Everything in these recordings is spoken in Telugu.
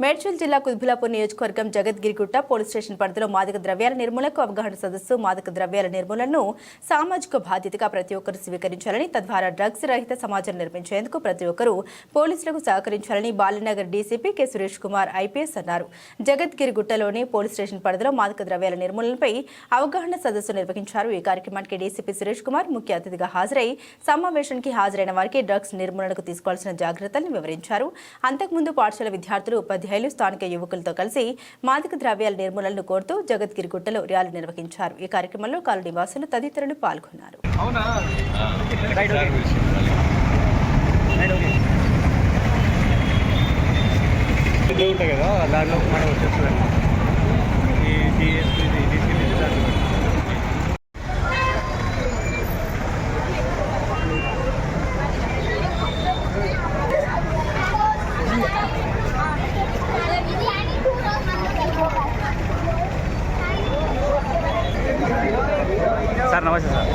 మేడ్చల్ జిల్లా కుత్బులాపూర్ నియోజకవర్గం జగద్గిరిగుట్ట పోలీస్ స్టేషన్ పరిధిలో మాదక ద్రవ్యాల నిర్మూలనకు అవగాహన సదస్సు మాదక ద్రవ్యాల నిర్మూలనను సామాజిక బాధ్యతగా ప్రతి ఒక్కరూ స్వీకరించాలని తద్వారా డ్రగ్స్ రహిత సమాజం నిర్మించేందుకు ప్రతి ఒక్కరూ పోలీసులకు సహకరించాలని Balanagar DCP K. Suresh Kumar IPS అన్నారు. జగద్గిరిగుట్టలోని పోలీస్ స్టేషన్ పరిధిలో మాదక ద్రవ్యాల నిర్మూలనపై అవగాహన సదస్సు నిర్వహించారు. ఈ కార్యక్రమానికి డీసీపీ సురేష్ కుమార్ ముఖ్య అతిథిగా హాజరై సమావేశానికి హాజరైన వారికి డ్రగ్స్ నిర్మూలనకు తీసుకోవాల్సిన జాగ్రత్తలను వివరించారు. అంతకుముందు పాఠశాల విద్యార్థులు ఉపాధ్యాయులు స్థానిక యువకులతో కలిసి మాదక ద్రవ్యాల నిర్మూలనను కోరుతూ జగద్గిరిగుట్టలో ర్యాలీ నిర్వహించారు. ఈ కార్యక్రమంలో కాలు నివాసులు తదితరులు పాల్గొన్నారు. ఉంటాయి కదా దాంట్లో మనం వచ్చేస్తుంది ఈ డిఎస్పీ డిసిపి దాంట్లో సార్ నమస్తే సార్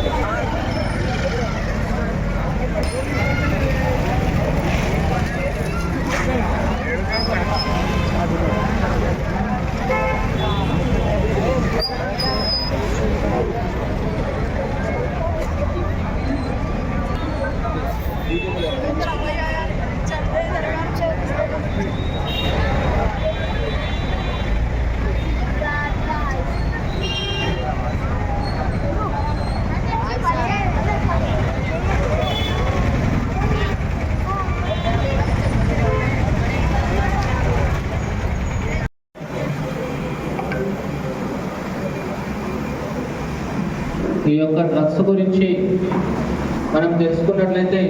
ఈ యొక్క డ్రగ్స్ గురించి మనం తెలుసుకున్నట్లయితే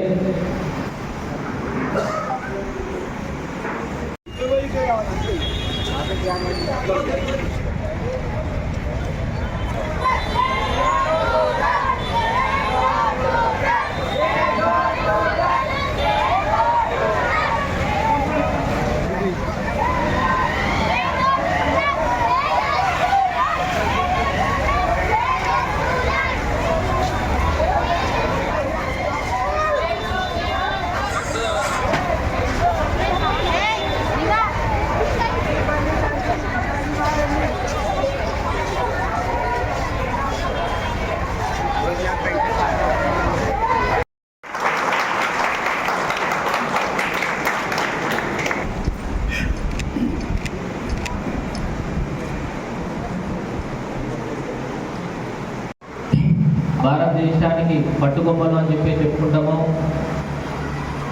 భారతదేశానికి పట్టుకొమ్మలు అని చెప్పి చెప్పుకుంటాము.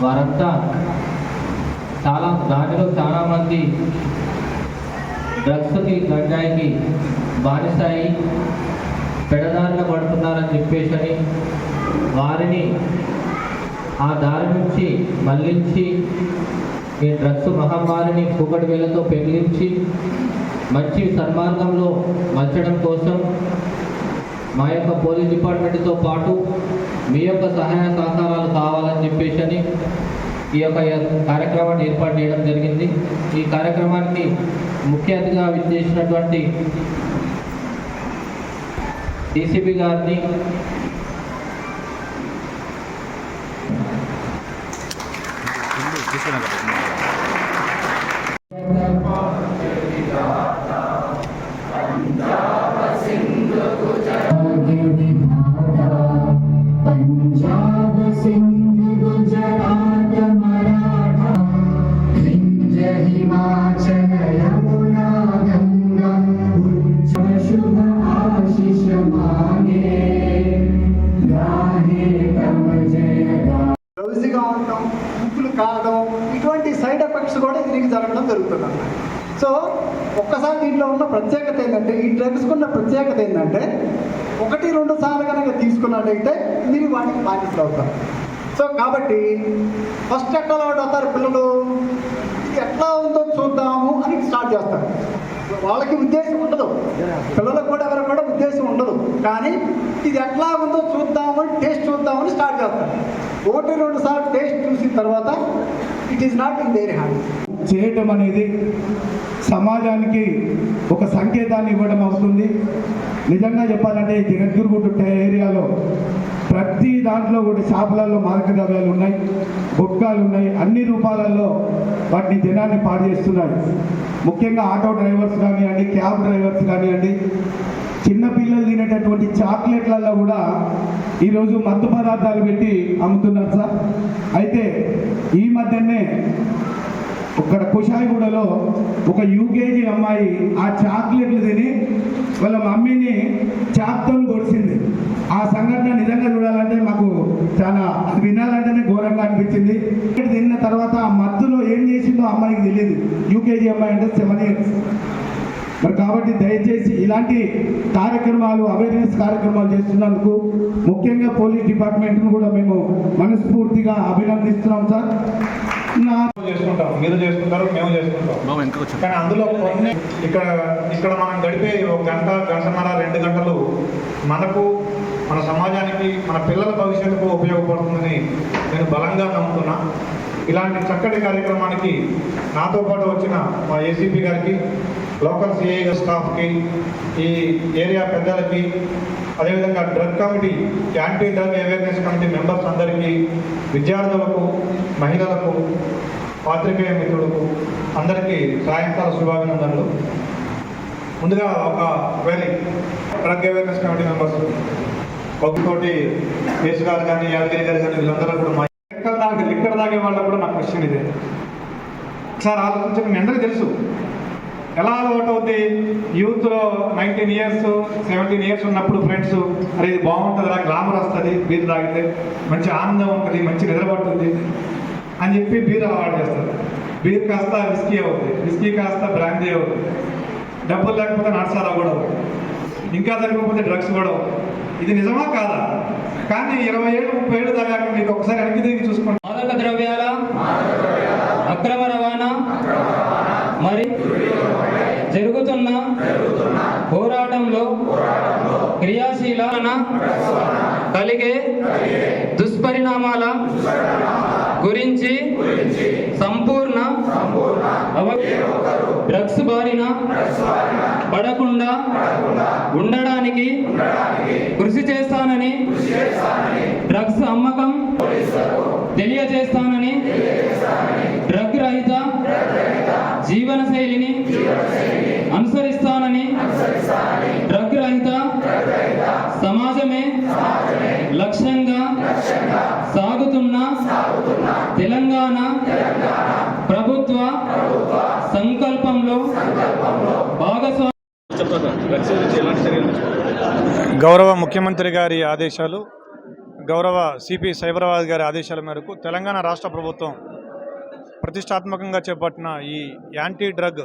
వారంతా చాలా దానిలో చాలామంది డ్రగ్స్కి గంజాయికి బానిసాయి పెడదారిన పడుతున్నారని చెప్పేసి అని వారిని ఆ దారి నుంచి మళ్ళించి ఈ డ్రగ్స్ మహమ్మారిని కూకటి వేలతో పెగిలించి మంచి సన్మార్గంలో మలచడం కోసం మా యొక్క పోలీస్ డిపార్ట్మెంట్తో పాటు మీ యొక్క సహాయ సహకారాలు కావాలని చెప్పేసి అని ఈ యొక్క కార్యక్రమాన్ని ఏర్పాటు చేయడం జరిగింది. ఈ కార్యక్రమానికి ముఖ్య అతిథిగా విచ్చేసినటువంటి డీసీపీ గారిని జరగడం జరుగుతుంది సో ఒక్కసారి దీంట్లో ఉన్న ప్రత్యేకత ఏంటంటే ఈ డ్రగ్స్ ఉన్న ప్రత్యేకత ఏంటంటే ఒకటి రెండు సార్లు కనుక తీసుకున్నట్టయితే మీరు వాటికి బాధ్యతలు అవుతారు సో కాబట్టి ఫస్ట్ ఎట్లా అలవాటు అవుతారు పిల్లలు? ఇది ఎట్లా ఉందో చూద్దాము అని స్టార్ట్ చేస్తారు. వాళ్ళకి ఉద్దేశం ఉండదు. పిల్లలకు కూడా ఎవరికి కూడా ఉద్దేశం ఉండదు. కానీ ఇది ఎట్లా ఉందో చూద్దామని టేస్ట్ చూద్దామని స్టార్ట్ చేస్తారు. ఒకటి రెండు సార్లు టేస్ట్ చూసిన తర్వాత it is not in their hand చేయటం అనేది సమాజానికి ఒక సంకేతాన్ని ఇవ్వడం అవుతుంది. నిజంగా చెప్పాలంటే ఈ జగద్గురుగుట్ట ఏరియాలో ప్రతి దాంట్లో కూడా షాపులలో మారక ద్రవ్యాలు ఉన్నాయి గుట్కాలు ఉన్నాయి అన్ని రూపాలలో వాటిని జనాన్ని పాడు చేస్తున్నాయి. ముఖ్యంగా ఆటో డ్రైవర్స్ కానివ్వండి క్యాబ్ డ్రైవర్స్ కానివ్వండి చిన్నపిల్లలు తినేటటువంటి చాక్లెట్లలో కూడా ఈరోజు మత్తు పదార్థాలు పెట్టి అమ్ముతున్నారు సార్. అయితే ఈ మధ్యనే ఇక్కడ కుషాయిగూడలో ఒక యూకేజీ అమ్మాయి ఆ చాక్లెట్లు తిని వాళ్ళ మమ్మీని చాక్తో కొడిసింది ఆ సంఘటన నిజంగా చూడాలంటే మాకు చాలా అది వినాలంటేనే ఘోరంగా అనిపించింది. ఇక్కడ తిన్న తర్వాత ఆ మత్తులో ఏం చేసిందో అమ్మాయికి తెలియదు. యూకేజీ అమ్మాయి అంటే సెవెన్ ఇయర్స్. మరి కాబట్టి దయచేసి ఇలాంటి కార్యక్రమాలు అవేర్నెస్ కార్యక్రమాలు చేస్తున్నందుకు ముఖ్యంగా పోలీస్ డిపార్ట్మెంట్ను కూడా మేము మనస్ఫూర్తిగా అభినందిస్తున్నాం సార్. నా చేసుకుంటాం మీరు చేసుకుంటారు మేము చేసుకుంటాం. కానీ అందులో కొన్ని ఇక్కడ ఇక్కడ మనం గడిపే ఒక గంట గంటన్నర రెండు గంటలు మనకు మన సమాజానికి మన పిల్లల భవిష్యత్తుకు ఉపయోగపడుతుందని నేను బలంగా నమ్ముతున్నా. ఇలాంటి చక్కటి కార్యక్రమానికి నాతో పాటు వచ్చిన మా ఏసీపీ గారికి లోకల్ సిఐ స్టాఫ్కి ఈ ఏరియా పెద్దలకి అదేవిధంగా drug committee anti drug awareness committee members అందరికీ విద్యార్థులకు మహిళలకు పాత్రికేయ మిత్రులకు అందరికీ సాయంకాల శుభాభినందనలు. ముందుగా ఒక very drug awareness committee members ఒకటి కేసు గారు కానీ యాదగిరి గారు కానీ వీళ్ళందరూ కూడా మా ఎక్కడ దాకా లిక్కర్ తాగే వాళ్ళకు కూడా నా క్వశ్చన్ ఇదే. ఒకసారి ఆలోచించండి మీ అందరికీ తెలుసు. ఎలా అలవాటు అవుతుంది యూత్లో నైన్టీన్ ఇయర్స్ సెవెంటీన్ ఇయర్స్ ఉన్నప్పుడు ఫ్రెండ్స్ అరే ఇది బాగుంటుంది రా గ్లామర్ వస్తుంది బీర్ తాగితే మంచి ఆనందం ఉంటుంది మంచి నిద్ర పడుతుంది అని చెప్పి బీర్ అలవాటు చేస్తారు. బీర్ కాస్త విస్కీ అవుతుంది విస్కీ కాస్త బ్రాందీ అవుతుంది డబ్బులు లేకపోతే నడసారా కూడా అవుతుంది ఇంకా తగ్గకపోతే డ్రగ్స్ కూడా అవుతుంది ఇది నిజమా కాదా? కానీ ఇరవై ఏళ్ళు ముప్పై ఏళ్ళు దాకా మీకు ఒకసారి వెనక్కి తిరిగి చూసుకోండి మాదక ద్రవ్యాల అక్రమ రవాణా మరి జరుగుతున్న పోరాటంలో వలన కలిగే దుష్పరిణామాల గురించి సంపూర్ణ అవ- డ్రగ్స్ బారిన పడకుండా ఉండడానికి కృషి చేస్తానని డ్రగ్స్ అమ్మకం తెలియజేస్తానని డ్రగ్ రహిత జీవన శైలిని అనుసరిస్తానని డ్రగ్ రహిత సమాజమే లక్ష్యంగా సాగుతున్న తెలంగాణ ప్రభుత్వ సంకల్పంలో భాగస్వామి గౌరవ ముఖ్యమంత్రి గారి ఆదేశాలు గౌరవ సిపి సైబరాబాద్ గారి ఆదేశాల మేరకు తెలంగాణ రాష్ట్ర ప్రభుత్వం ప్రతిష్టాత్మకంగా చేపట్టిన ఈ anti drug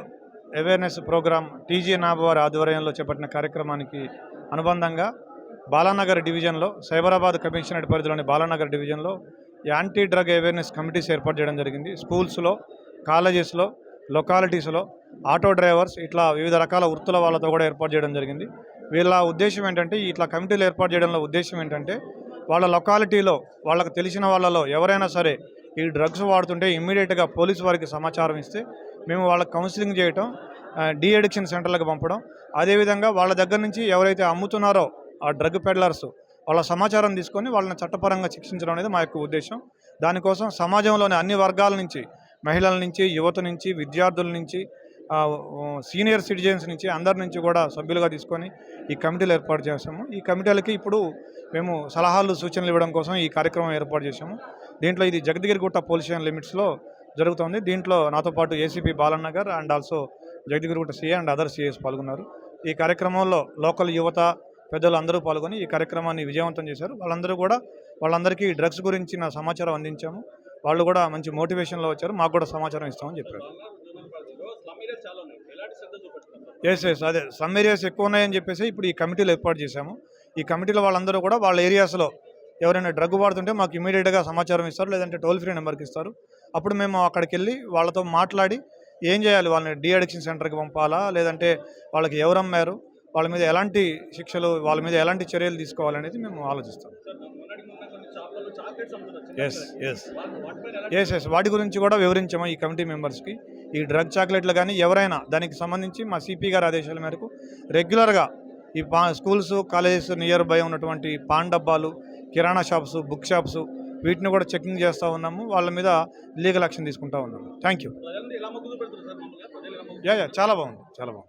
awareness program TG NAB వారి ఆధ్వర్యంలో చేపట్టిన కార్యక్రమానికి అనుబంధంగా బాలానగర్ డివిజన్లో సైబరాబాద్ కమిషనరేట్ పరిధిలోని బాలానగర్ డివిజన్లో యాంటీ డ్రగ్ అవేర్నెస్ కమిటీస్ ఏర్పాటు చేయడం జరిగింది. స్కూల్స్లో కాలేజెస్లో లొకాలిటీస్లో ఆటో డ్రైవర్స్ ఇట్లా వివిధ రకాల వృత్తుల వాళ్ళతో కూడా ఏర్పాటు చేయడం జరిగింది. వీళ్ళ ఉద్దేశం ఏంటంటే ఇట్లా కమిటీలు ఏర్పాటు చేయడంలో ఉద్దేశం ఏంటంటే వాళ్ళ లొకాలిటీలో వాళ్ళకు తెలిసిన వాళ్ళలో ఎవరైనా సరే ఈ డ్రగ్స్ వాడుతుంటే ఇమ్మీడియట్గా పోలీసు వారికి సమాచారం ఇస్తే మేము వాళ్ళకి కౌన్సిలింగ్ చేయటం డీ అడిక్షన్ సెంటర్లకు పంపడం. అదేవిధంగా వాళ్ళ దగ్గర నుంచి ఎవరైతే అమ్ముతున్నారో ఆ డ్రగ్ పెడ్లర్స్ వాళ్ళ సమాచారం తీసుకొని వాళ్ళని చట్టపరంగా శిక్షించడం అనేది మా యొక్క ఉద్దేశం. దానికోసం సమాజంలోని అన్ని వర్గాల నుంచి మహిళల నుంచి యువత నుంచి విద్యార్థుల నుంచి సీనియర్ సిటిజన్స్ నుంచి అందరి నుంచి కూడా సభ్యులుగా తీసుకొని ఈ కమిటీలు ఏర్పాటు చేసాము ఈ కమిటీలకి ఇప్పుడు మేము సలహాలు సూచనలు ఇవ్వడం కోసం ఈ కార్యక్రమం ఏర్పాటు చేసాము దీంట్లో ఇది జగద్గిరిగుట్ట పోలీస్ స్టేషన్ లిమిట్స్లో జరుగుతుంది. దీంట్లో నాతో పాటు ఏసీపీ బాలన్న గారు and also Jagadgirigutta CA and other CAs పాల్గొన్నారు. ఈ కార్యక్రమంలో లోకల్ యువత పెద్దలు అందరూ పాల్గొని ఈ కార్యక్రమాన్ని విజయవంతం చేశారు. వాళ్ళందరూ కూడా వాళ్ళందరికీ డ్రగ్స్ గురించిన సమాచారం అందించాము. వాళ్ళు కూడా మంచి మోటివేషన్లో వచ్చారు. మాకు కూడా సమాచారం ఇస్తామని చెప్పారు. ఎస్ ఎస్ అదే. సమ్ ఏరియాస్ ఎక్కువ ఉన్నాయని చెప్పేసి ఇప్పుడు ఈ కమిటీలు ఏర్పాటు చేశాము. ఈ కమిటీలో వాళ్ళందరూ కూడా వాళ్ళ ఏరియాస్లో ఎవరైనా డ్రగ్ వాడుతుంటే మాకు ఇమీడియట్గా సమాచారం ఇస్తారు. లేదంటే టోల్ ఫ్రీ నెంబర్కి ఇస్తారు. అప్పుడు మేము అక్కడికి వెళ్ళి వాళ్ళతో మాట్లాడి ఏం చేయాలి? వాళ్ళని డీ అడిక్షన్ సెంటర్కి పంపాలా? లేదంటే వాళ్ళకి ఎవరమ్మారు వాళ్ళ మీద ఎలాంటి శిక్షలు వాళ్ళ మీద ఎలాంటి చర్యలు తీసుకోవాలనేది మేము ఆలోచిస్తాం. ఎస్ ఎస్ ఎస్ ఎస్ వాటి గురించి కూడా వివరించాము ఈ కమిటీ మెంబర్స్కి? ఈ డ్రగ్ చాక్లెట్లు కానీ ఎవరైనా దానికి సంబంధించి మా సిపి గారి ఆదేశాల మేరకు రెగ్యులర్గా ఈ పా స్కూల్స్ కాలేజెస్ నియర్ బై ఉన్నటువంటి పాన్ డబ్బాలు కిరాణా షాప్స్ బుక్ షాప్స్ వీటిని కూడా చెకింగ్ చేస్తూ ఉన్నాము. వాళ్ళ మీద లీగల్ యాక్షన్ తీసుకుంటా ఉన్నాము. థ్యాంక్ యూ యా యా చాలా బాగుంది. చాలా బాగుంది.